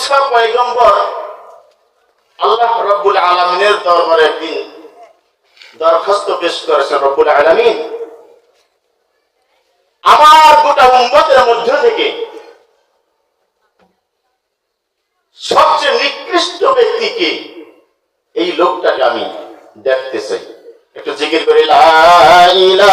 মুসা পয়গম্বর আল্লাহ রব্বুল আলমিনের দরবারে একদিন দরখাস্ত পেশ করেছেন রব্বুল আলমিন। আমার গোটা উম্মতের মধ্য থেকে সবচেয়ে নিকৃষ্ট ব্যক্তিকে এই লোকটাকে আমি দেখতে চাই। একটু জিকির করি, লা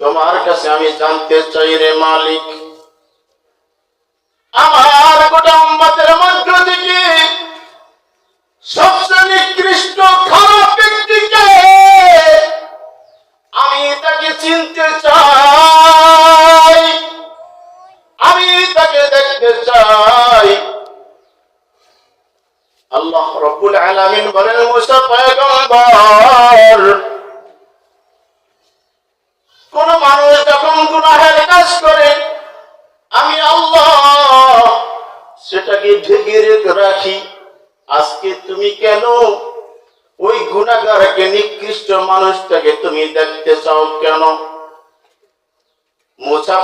তোমার কাছে আমি জানতে চাই রে মালিক আমার গোটা মধ্যে মধ্য সেটাকে ঢেকে রেখে আজকে তুমি কেন ওই গুণাগারকে নিকৃষ্ট মানুষটাকে তুমি দেখতে চাও কেন?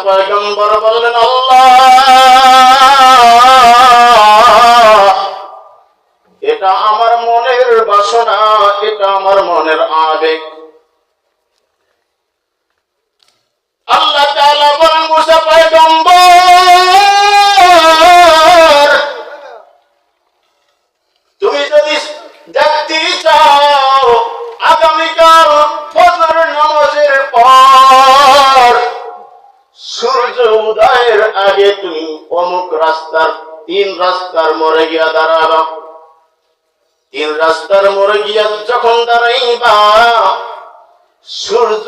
পয়গম্বর বললেন, আল্লাহ, এটা আমার মনের বাসনা, এটা আমার মনের আবেগ। রাস্তার, তিন রাস্তার মোড়ে গিয়া দাঁড়াবা। তিন রাস্তার মোড়ে গিয়া যখন দাঁড়াইবা, সূর্য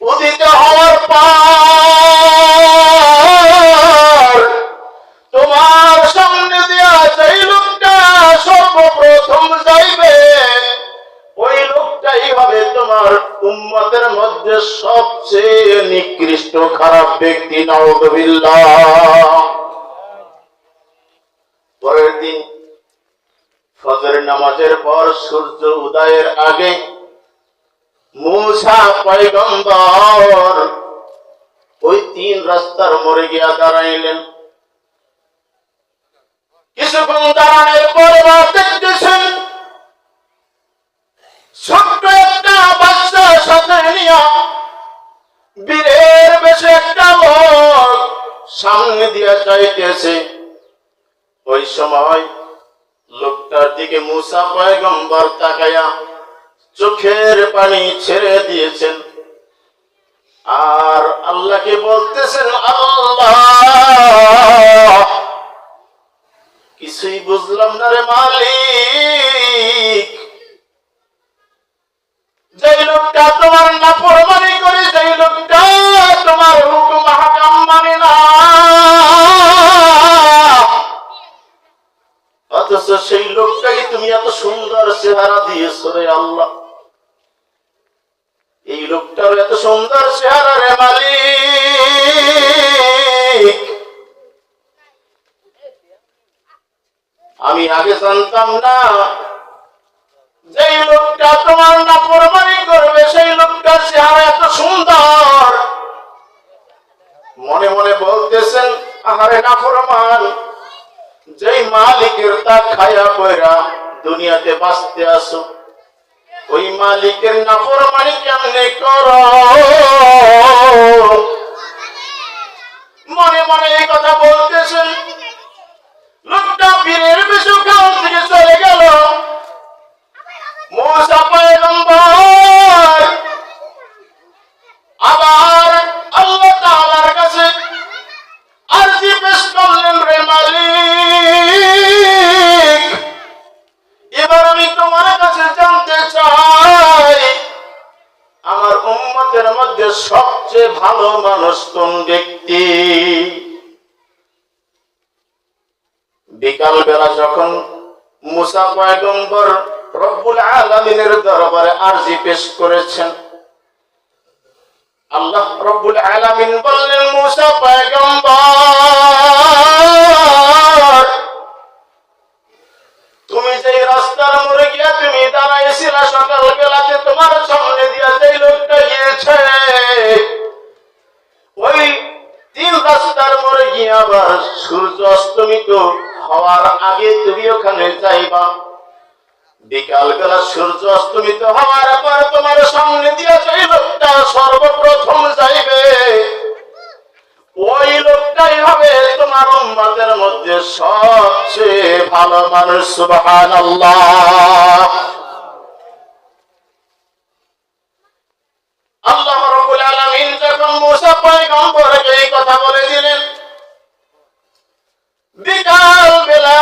উদিত হওয়ার পর তোমার সামনে দেয়া যেই লোকটা সর্বপ্রথম যাইবে, ওই লোকটাই হবে তোমার উম্মতের মধ্যে সবচেয়ে নিকৃষ্ট খারাপ ব্যক্তি নওদবিল্লাহ পরের দিন ফজর নামাজের পর সূর্য উদয়ের আগে মুসা পয়গম্বর ওই তিন রাস্তার মোড়ে গিয়া দাঁড়াইলেন। কিছুক্ষণ দাঁড়ানোর পরে দেখতেছেন ছোট্ট একটা বাচ্চা সাথে নিয়া বীরের বেশে একটা লোক সামনে দিয়া যাইতেছে। ওই সময় লোকটার দিকে মুসা পয়গম্বর তাকায়া চোখের পানি ছেড়ে দিয়েছেন। আর আল্লাহকে বলতেছেন, আল্লাহ! কিছুই বুঝলাম না রে মালিক। এত সুন্দর চেহারা দিয়েছ রে আল্লাহ। এই লোকটার এত সুন্দর চেহারা রে মালিক। আমি আগে জানতাম না যেই লোকটা তোমার না কোরবানি করবে, সেই লোকটা চেহারা এত সুন্দর। মনে মনে বলতেছেন, আহারে না ফরমান যেই মালিকের তা খায়া পয়রা দুনিয়াতে বাঁচতে আসো ওই মালিকের নাফর মানি কেমনে কর? মনে মনে এই কথা বলতেছেন। লোকটা বীরের বিশু কাল থেকে চলে গেল। মোসা ভালো মানুষ কোন ব্যক্তি বিকাল বেলা যখন মুসা পয়গম্বর রব্বুল আলামিনের দরবারে আরজি পেশ করেছেন, আল্লাহ রব্বুল আলামিন বললেন, মুসা পয়গম্বর, তুমি যে রাস্তার মোড়ে গিয়া তুমি দাঁড়াইছিলা সকাল বেলাতে তোমার সামনে দিয়া যে লোকটা আবার সূর্য হওয়ার আগে তুমি ওখানে যাইবা। বিকাল বেলা সূর্য হওয়ার পর তোমার সামনে লোকটা সর্বপ্রথম যাইবে, ওই লোকটাই হবে তোমার উম্মতের মধ্যে সবচেয়ে ভালো মানুষ আল্লাহ রাব্বুল আলামিন যখন মুসা পয়গম্বরকে এই কথা বলে দিলেন বিকাল বেলা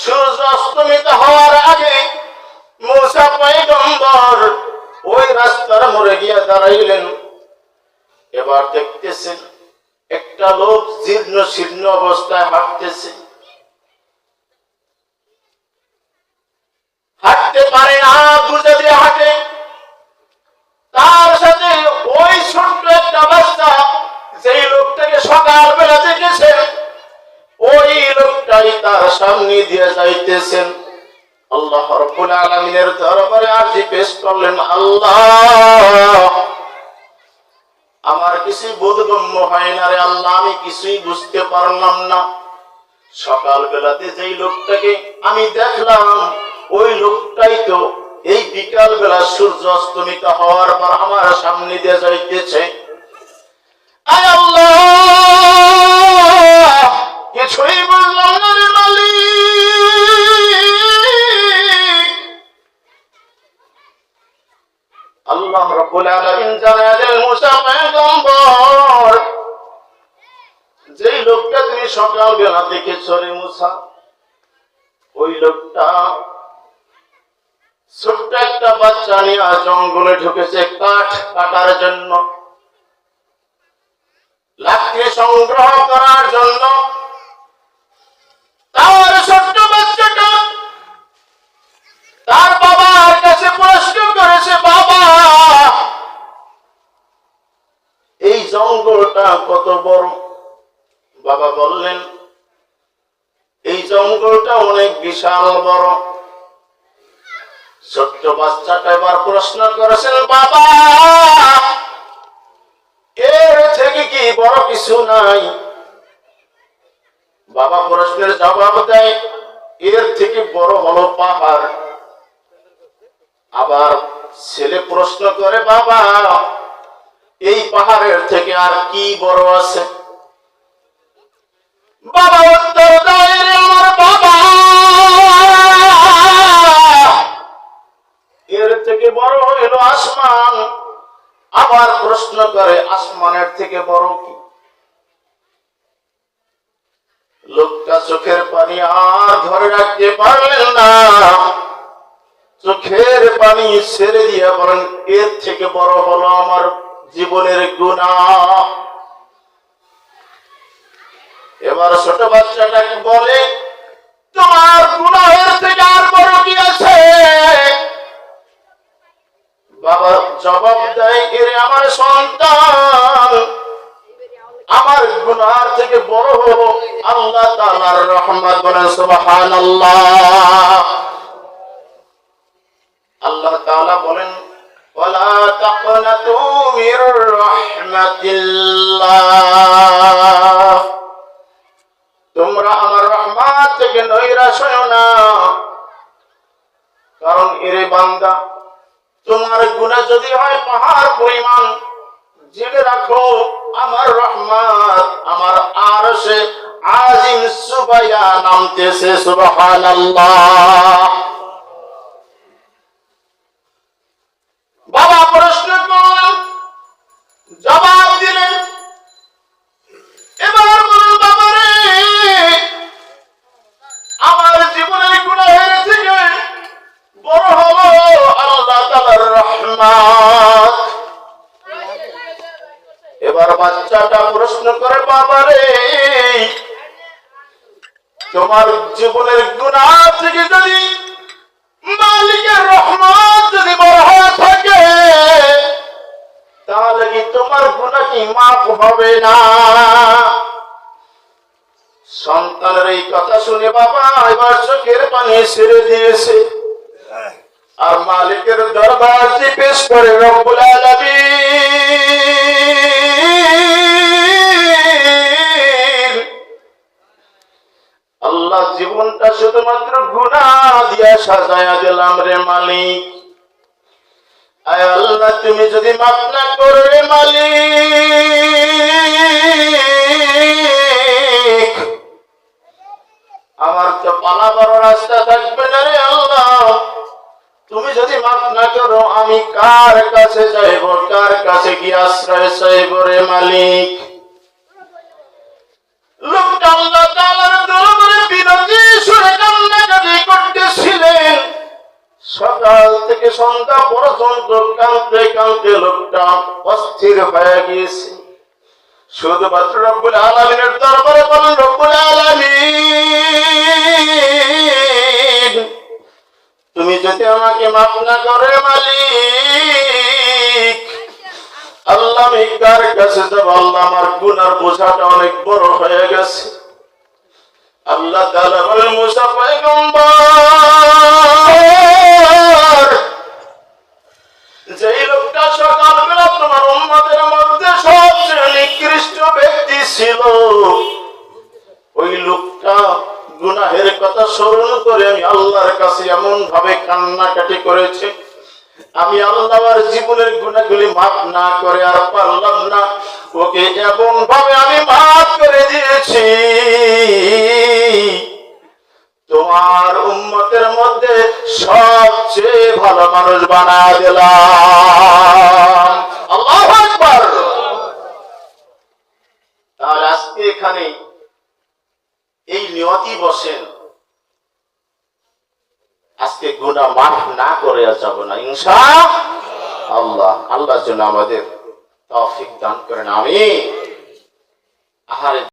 সূর্য অস্তমিত হওয়ার আগে মুসা পয়গম্বর ওই রাস্তার মোড়ে গিয়ে দাঁড়াইলেন। এবার দেখতেছেন একটা লোক জীর্ণ শীর্ণ অবস্থায় হাঁটতেছে হাঁটতে পারে না বুঝে দিয়ে হাঁটে তার সাথে ওই ছোট্ট একটা বাচ্চা যেই লোকটাকে সকাল বেলা দেখেছেন ওই লোকটাই তার সামনে দিয়ে যাইতেছেন। আল্লাহ রব্বুল আলামিনের দরবারে আরজি পেশ করলেন, আল্লাহ, আমার কিছুই বোধগম্য হয় না রে আল্লাহ, আমি কিছুই বুঝতে পারলাম না। সকাল বেলাতে যেই লোকটাকে আমি দেখলাম, ওই লোকটাই তো এই বিকাল বেলা সূর্য অস্তমিত হওয়ার পর আমার সামনে দিয়ে যাইতেছে। আল্লাহ! বেলা দেখেছ রে মুসা। ওই লোকটা ছোট্ট একটা বাচ্চা নিয়ে জঙ্গলে ঢুকেছে কাঠ কাটার জন্য। লাকড়ি সংগ্রহ করার জন্য। তার ছোট্ট বাচ্চাটা তার বাবার কাছে প্রশ্ন করেছে, বাবা, এই জঙ্গলটা কত বড়? বাবা বললেন জঙ্গলটা অনেক বিশাল বড়। ছোট্ট বাচ্চাটা এবার প্রশ্ন করেছেন, বাবা, এর থেকে কি বড় কিছু নাই? বাবা প্রশ্নের জবাব দেয়, এর থেকে বড় হলো পাহাড়। আবার ছেলে প্রশ্ন করে, বাবা, এই পাহাড়ের থেকে আর কি বড় আছে? বাবা উত্তর দেয় আসমান? আবার প্রশ্ন করে, আসমানের থেকে বড় কি? লোকটা চোখের পানি আর ধরে রাখতে পারলেন না। চোখের পানি ছেড়ে দিয়ে বলেন, এর থেকে বড় হলো আমার জীবনের গুণা। এবার ছোট বাচ্চাটাকে বলে, তোমার গুণাহের থেকে আর বড় কি আছে? বাবা জবাব দেয়, এরে আমার সন্তান, আমার গুনার থেকে বড় আল্লাহ তাআলার রহমত বলেন, সুবহানাল্লাহ। আল্লাহ তাআলা বলেন কারণ এরে বান্দা তোমার গুণা যদি হয় পাহাড় পরিমাণ। জেনে রাখো, আমার রহমান, আমার আর সে আজিম সুবাইয়া নামতেছে সুবাহান বাবা, প্রশ্ন করলেন রহমত বাচ্চাটা প্রশ্ন করে বাবা রে তোমার জীবনের গুণা থেকে যদি মালিকের রহমত যদি বড় থাকে, তাহলে কি তোমার গুণা কি মাফ হবে না? সন্তানের এই কথা শুনে বাবা এবার চোখের পানি ছেড়ে দিয়েছে। আর মালিকের দরবার পেশ করে রব্বুল আলামিন। আল্লাহ জীবনটা শুধুমাত্র গুণা দিয়া সাজায়া দিলাম রে মালিক। আয় আল্লাহ, তুমি যদি মাফ না করো রে মালিক। আমার তো পালাবার রাস্তা থাকবে না রে আল্লাহ। তুমি যদি মাফ না করো, আমি কার কাছে যাইব? কার কাছে কি আশ্রয় চাইব রে মালিক? সকাল থেকে সন্ধ্যা পর্যন্ত কাঁদতে কাঁদতে লোকটা অস্থির হয়ে গিয়েছে। শুধুমাত্র রব্বুল আলমিনের দরবারে বলেন, রব্বুল আলমিন! যদি আমাকে মাফ না করে, মালিক, আল্লাহ আমি কাছে যাব? আল্লাহ আমার গুনার বোঝাটা অনেক বড় হয়ে গেছে। আল্লাহ তাআলা বলেন, মুসা পয়গম্বর, যেই লোকটা সকালবেলা তোমার উম্মতের মধ্যে সবচেয়ে নিকৃষ্ট ব্যক্তি ছিল, ওই লোকটা গুনাহের কথা স্মরণ করে আমি আল্লাহর কাছে এমন ভাবে কান্নাকাটি করেছে। আমি আল্লাহর জীবনের গুণাগুলি মাফ না করে আর পারলাম না। ওকে এমন ভাবে আমি মাফ করে দিয়েছি। তোমার উম্মতের মধ্যে সবচেয়ে ভালো মানুষ বানা দিলাম আল্লাহ আকবার তাহলে আজকে এখানে এই নিয়তি বসেন। আজকে গুণা মাফ না করে যাব না। ইনশা আল্লাহ, আল্লাহর জন্য আমাদের তৌফিক দান করেন। আমি আহারে